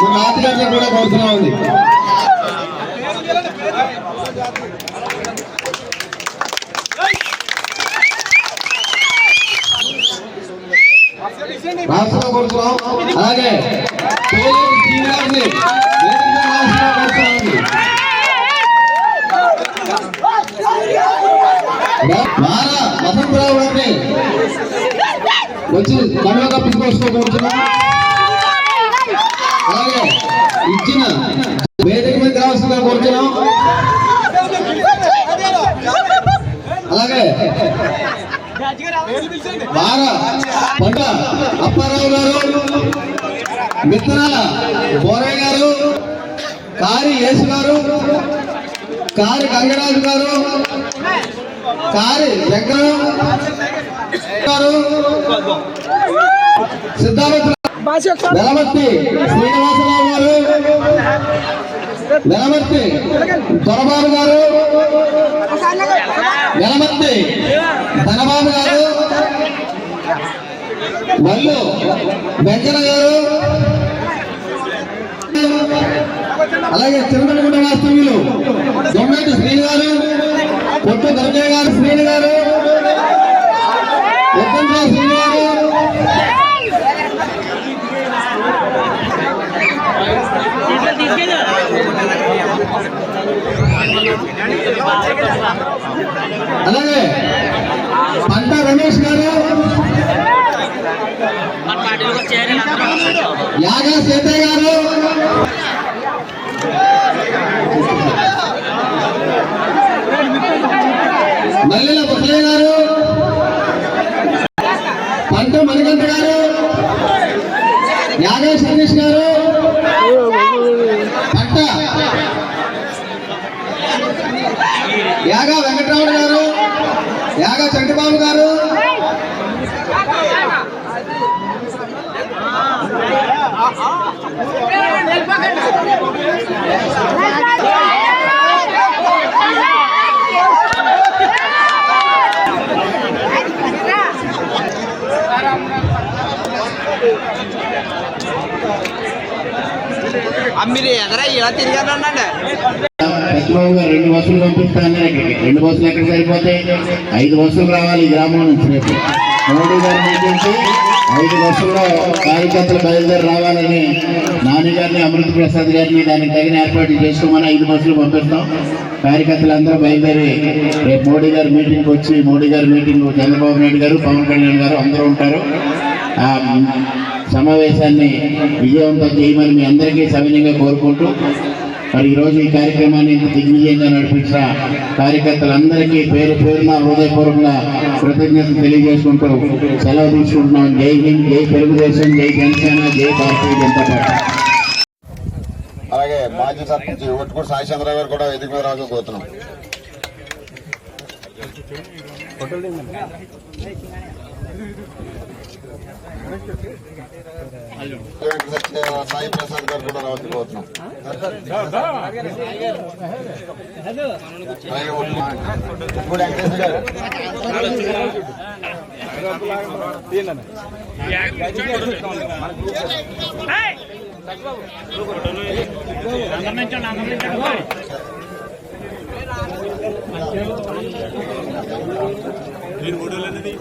మన నాటకాన్ని కూడా కోరుతున్నా ఉంది. రాష్ట్రంలో కోరుతున్నాం అలాగే శ్రీనివాస్ని వసంతరావు గారిని వచ్చి కళ్ళ కప్పించుకోవచ్చుకోబోతున్నాం అలాగే ఇచ్చిన వేదిక మీద రావాల్సిందిగా కోరుతున్నాం. అలాగే బాగా పంట అప్పారావు గారు మిత్రాల బోరయ్య గారు కారి యేసు గారు కారి గంగరాజు గారు కారి శంకరం గారు సిద్ధార్థ వెలమర్తి శ్రీనివాసరావు గారు. వెలమర్తి దొరబాబు గారు. వెలమర్తి ధనబాబు గారు. మల్లు వెంకన్న గారు. అలాగే తిరుమలగుండ వాస్తవ్యులు దొమ్మేటి శ్రీని గారు పొట్టు దుర్గయ్య గారు శ్రీని గారు ఉత్తంరావు శ్రీని గారు. అలాగే పంట రమేష్ గారు యాగా సీతయ్య గారు. మల్లెల బుసలయ్య గారు. పంట మణికంఠ గారు. యాగేశ్వర సతీష్ గారు పంట యాగా వెంకటరాముడు గారు యాగా చంటిబాబు గారు. మీరు ఎదరా ఇలా తిరిగానండి కృష్ణబాబు గారు రెండు బస్సులు పంపిస్తాను. ఇక్కడికి రెండు బస్సులు ఎక్కడ సరిపోతాయి? ఐదు బస్సులు రావాలి ఈ గ్రామం నుంచి రేపు. మోడీ గారి నుంచి ఐదు బస్సుల్లో కార్యకర్తలు బయలుదేరి రావాలని నాని గారిని అమృత ప్రసాద్ గారిని దానికి తగిన ఏర్పాట్లు చేసుకోమని ఐదు బస్సులు పంపిస్తాం. కార్యకర్తలు అందరూ బయలుదేరి రేపు మోడీ గారి మీటింగ్కి వచ్చి మోడీ గారి మీటింగ్ చంద్రబాబు నాయుడు గారు పవన్ కళ్యాణ్ గారు అందరూ ఉంటారు. ఆ సమావేశాన్ని విజయవంతం చేయమని మీ అందరికీ సవినయంగా కోరుకుంటూ మరి ఈరోజు ఈ కార్యక్రమాన్ని ఇంత దిగ్విజయంగా నడిపించిన కార్యకర్తలందరికీ పేరు పేరున హృదయపూర్వకంగా కృతజ్ఞతలు తెలియజేసుకుంటూ సెలవు తీసుకుంటున్నాం. జై హింద్ జై తెలుగుదేశం జై జనసేన జై భారతీయ జనతా పార్టీ. అలాగే మాజీ సర్పంచ్ ఒట్టుకూరు సాయి చంద్ర గారు కూడా ఎదుగు మీద రాజు కోరుతున్నాం. సాయి ప్రసాద్ గారు కూడా రావచ్చు కోరుతున్నాం అలాగే మీరు వెంకటేశ్వర గారు